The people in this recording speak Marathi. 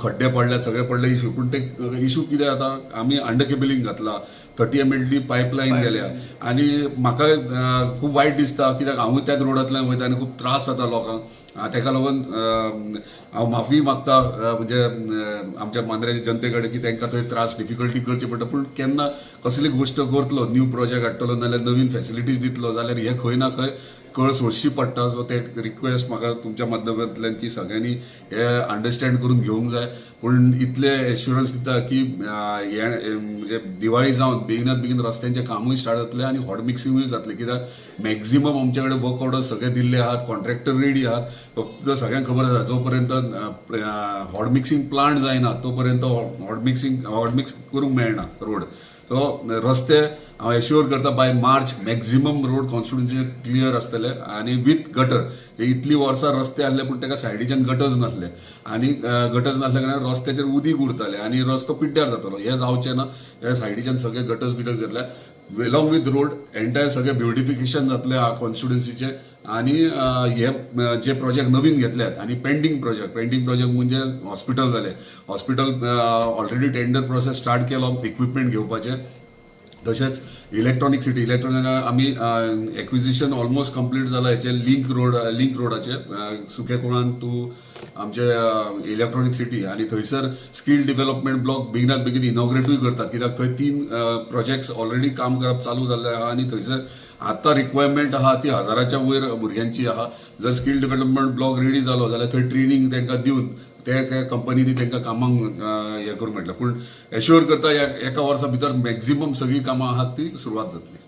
खड्डे पडले सगळे पडले इशू पूण ते इशू कितें जाता आमी अंडर केबलिंग घातला thirty M L D pipeline गेल्या. आनी म्हाका खूब वायट दिसता कित्याक हांवूय त्याच रोडांतल्यान वयता आनी खूब त्रास जाता लोकांक तेका लागून हांव माफी मागता म्हणजे आमच्या मांद्र्याच्या जनते कडेन की तांकां थंय त्रास डिफिकल्टी करची पडटा. पूण केन्ना कसली गोश्ट करतलो न्यू प्रोजेक्ट हाडटलो नाल्यार नवीन फॅसिलिटीज दितलो जाल्यार हे खंय ना खंय कळ सोडची पडटा सो ते रिक्वेस्ट म्हाका तुमच्या माध्यमांतल्यान की सगळ्यांनी हे अंडरस्टँड करून घेवंक जाय. पूण इतले एश्युरन्स दिता की हे म्हणजे दिवाळी जावन बेगिनात बेगीन रस्त्यांचे कामूय स्टार्ट जातले आनी हॉट मिक्सिंगूय जातले. कित्याक मॅक्झिमम आमचे कडेन वर्क ऑर्डर सगळे दिल्ले आहात कॉन्ट्रॅक्टर रेडी आहात. फक्त सगळ्यांक खबर आसा जो पर्यंत हॉट मिक्सिंग प्लांट जायना तो पर्यंत हॉट मिक्सिंग हॉट मिक्स करूंक मेळना रोड सो रस्ते हांव एश्युअर करता by March maximum road constituency clear आसतले आनी विथ गटर. इतली वर्सां रस्ते आहले पूण ताका सायडीच्यान गटर्स नासले. आनी गटर्स नासल्या कारणान रस्त्याचेर उदीक उरताले आनी रस्तो पिड्ड्यार जातालो. हे जावचें ना हे सायडीच्यान सगळे गटर्स बिटर्स घेतले. अलॉंग विथ रोड एंटायर सगळे ब्युटिफिकेशन जातले कॉन्स्टिट्युन्सीचे आणि हे जे प्रोजेक्ट नवीन घेतल्यात आणि पेंडिंग प्रोजेक्ट पेंडिंग प्रोजेक्ट म्हणजे हॉस्पिटल जालें hospital already tender process start केलो इक्विपमेंट घेवपाचें. तशेंच इलेक्ट्रॉनिक सिटी इलेक्ट्रॉनिक आमी एक्विजिशन ऑलमोस्ट कंप्लीट जाला हेचे लिंक रोड लिंक रोडाचे सुक्या कोणान तूं आमचे इलेक्ट्रॉनिक सिटी आनी थंयसर स्कील डेव्हलपमेंट ब्लॉक बेगिनात बेगीन इनॉग्रेटूय करतात. कित्याक थंय तीन प्रोजेक्ट्स ऑलरेडी काम करप चालू जाल्ले आहा. आनी थंयसर आतां रिक्वायरमेंट आहा ती हजाराच्या वयर भुरग्यांची आहा. जर स्कील डेव्हलपमेंट ब्लॉक रेडी जालो जाल्यार थंय ट्रेनिंग तांकां दिवन ते कंपनीनी तांकां कामांक हें करूंक मेळटलें पूण एश्युअर करता ह्या एका वर्सा भितर मॅक्झिमम सगळीं कामां आहात ती सुरवात जातली.